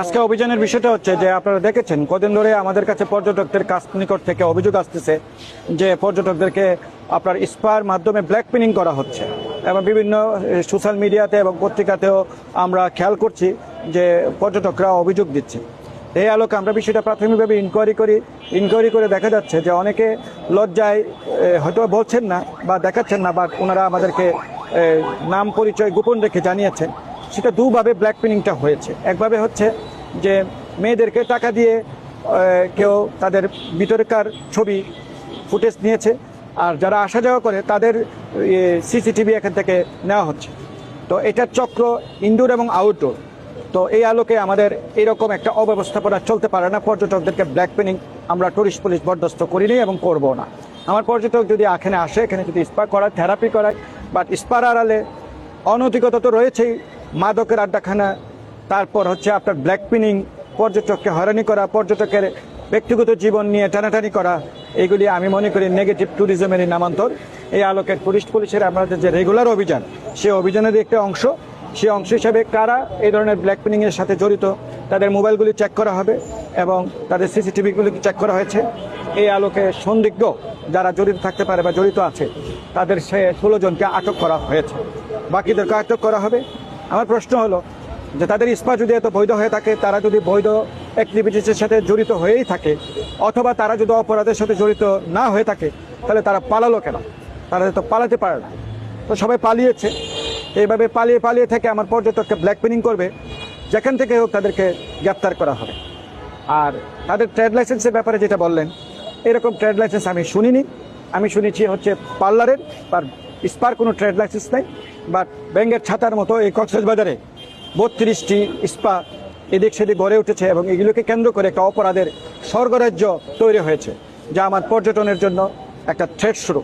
আজকে অভিযানের বিষয়টা হচ্ছে যে আপনারা দেখেছেন, কদিন ধরে আমাদের কাছে পর্যটকদের কাছ নিকট থেকে অভিযোগ আসতেছে যে পর্যটকদেরকে আপনার স্পার মাধ্যমে ব্ল্যাক পিনিং করা হচ্ছে। এবং বিভিন্ন সোশ্যাল মিডিয়াতে এবং পত্রিকাতেও আমরা খেয়াল করছি যে পর্যটকরা অভিযোগ দিচ্ছে। এই আলোকে আমরা বিষয়টা প্রাথমিকভাবে ইনকোয়ারি করি। ইনকোয়ারি করে দেখা যাচ্ছে যে অনেকে লজ্জায় হয়তো বলছেন না বা দেখাচ্ছেন না বা ওনারা আমাদেরকে নাম পরিচয় গোপন রেখে জানিয়েছেন। সেটা দুভাবে ব্ল্যাক পিনিংটা হয়েছে। একভাবে হচ্ছে যে মেয়েদেরকে টাকা দিয়ে কেউ তাদের ভিতরকার ছবি, ফুটেজ নিয়েছে, আর যারা আসা যাওয়া করে তাদের সিসিটিভি এখান থেকে নেওয়া হচ্ছে। তো এটার চক্র ইনডোর এবং আউটডোর তো এই আলোকে আমাদের এরকম একটা অব্যবস্থাপনা চলতে পারে না, পর্যটকদেরকে ব্ল্যাক পেনিং আমরা টুরিস্ট পুলিশ বরদাস্ত করিনি এবং করব না। আমার পর্যটক যদি এখানে আসে, এখানে যদি স্পা করায় থেরাপি করায় বাট স্পার আড়ালে অনৈতিকতা তো রয়েছেই মাদকের আড্ডাখানা, তারপর হচ্ছে আপনার ব্ল্যাক পিনিং পর্যটককে হয়রানি করা, পর্যটকের ব্যক্তিগত জীবন নিয়ে টানাটানি করা, এগুলি আমি মনে করি নেগেটিভ ট্যুরিজমেরই নামান্তর। এই আলোকের টুরিস্ট পুলিশের আমাদের যে রেগুলার অভিযান, সে অভিযানের একটা অংশ। সেই অংশ হিসাবে কারা এই ধরনের ব্ল্যাক পিনিংয়ের সাথে জড়িত, তাদের মোবাইলগুলি চেক করা হবে এবং তাদের সিসিটিভিগুলি চেক করা হয়েছে। এই আলোকে সন্দিগ্ধ যারা জড়িত থাকতে পারে বা জড়িত আছে, তাদের সে ষোলো জনকে আটক করা হয়েছে। বাকিদেরকে আটক করা হবে। আমার প্রশ্ন হলো যে তাদের ইস্পা যদি এত বৈধ হয়ে থাকে, তারা যদি বৈধ অ্যাক্টিভিটিসের সাথে জড়িত হয়েই থাকে, অথবা তারা যদি অপরাধের সাথে জড়িত না হয়ে থাকে, তাহলে তারা পালালো কেন? তারা তো পালাতে পারে না। তো সবাই পালিয়েছে। এইভাবে পালিয়ে পালিয়ে থেকে আমার পর্যটককে ব্ল্যাক পিনিং করবে, যেখান থেকে হোক তাদেরকে গ্রেপ্তার করা হবে। আর তাদের ট্রেড লাইসেন্সের ব্যাপারে যেটা বললেন, এরকম ট্রেড লাইসেন্স আমি শুনিনি। আমি শুনেছি হচ্ছে পার্লারের বা স্পার কোনো ট্রেড লাইসেন্স নেই। বাট ব্যাঙ্গের ছাতার মতো এই কক্সবাজারে বত্রিশটি স্পা এদিক সেদিক গড়ে উঠেছে এবং এগুলোকে কেন্দ্র করে একটা অপরাধের স্বর্গরাজ্য তৈরি হয়েছে যা আমার পর্যটনের জন্য একটা থ্রেট শুরু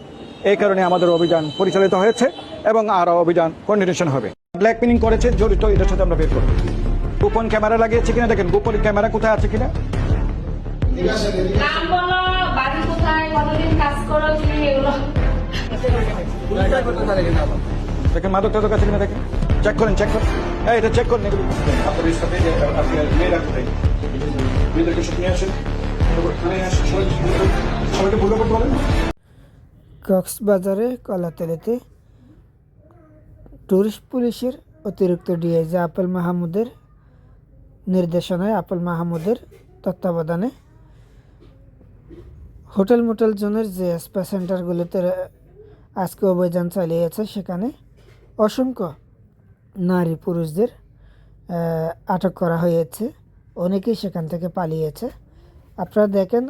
এই কারণে আমাদের অভিযান পরিচালিত হয়েছে এবং আরও অভিযান কন্টিনিউশন হবে। ব্ল্যাক পিনিং করেছে জড়িত এটার সাথে আমরা বের করব। গোপন ক্যামেরা লাগিয়েছে কিনা দেখেন গোপন ক্যামেরা কোথায় আছে কিনা? কোথায় কতদিন কাজ করো তুমি এগুলো? দেখেন মাদক টাদক আছে কিনা দেখেন। চেক করেন চেক করেন। হ্যাঁ এটা চেক করেন এগুলো। আপনার সাথে যে আপনার মেয়েরা কোথায় মেয়েদেরকে সব নিয়ে আসেন থানায় আসেন সবাই- সবাইকে ভুলে করতে বলেন? কক্সবাজারে কলাতলিতে টুরিস্ট পুলিশের অতিরিক্ত ডিআইজি আপেল মাহমুদের নির্দেশনায় আপেল মাহমুদের তত্ত্বাবধানে হোটেল মোটেল জোনের যে স্পা সেন্টারগুলোতে আজকে অভিযান চালিয়েছে সেখানে অসংখ্য নারী পুরুষদের আটক করা হয়েছে। অনেকেই সেখান থেকে পালিয়েছে। আপনারা দেখেন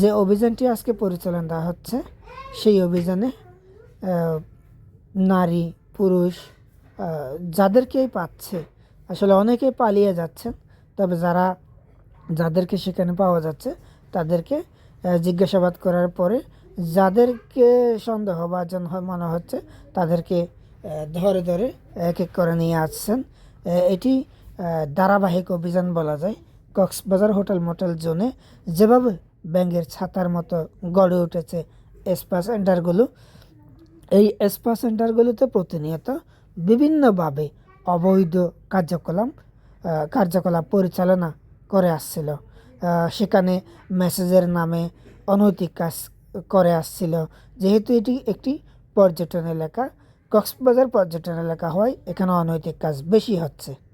যে অভিযানটি আজকে পরিচালনা হচ্ছে, সেই অভিযানে নারী, পুরুষ যাদেরকেই পাচ্ছে, আসলে অনেকেই পালিয়ে যাচ্ছেন, তবে যারা যাদেরকে সেখানে পাওয়া যাচ্ছে, তাদেরকে জিজ্ঞাসাবাদ করার পরে যাদেরকে সন্দেহ বা জন মনে হচ্ছে, তাদেরকে ধরে ধরে এক এক করে নিয়ে আসছেন। এটি ধারাবাহিক অভিযান বলা যায়। কক্সবাজার হোটেল মোটেল জোনে যেভাবে ব্যাঙ্গের ছাতার মতো গড়ে উঠেছে স্পা সেন্টারগুলো, এই স্পা সেন্টারগুলোতে প্রতিনিয়ত বিভিন্নভাবে অবৈধ কার্যকলাপ কার্যকলাপ পরিচালনা করে আসছিল। সেখানে মেসেজের নামে অনৈতিক কাজ করে আসছিল। যেহেতু এটি একটি পর্যটন এলাকা, কক্সবাজার পর্যটন এলাকা হয় এখানে অনৈতিক কাজ বেশি হচ্ছে।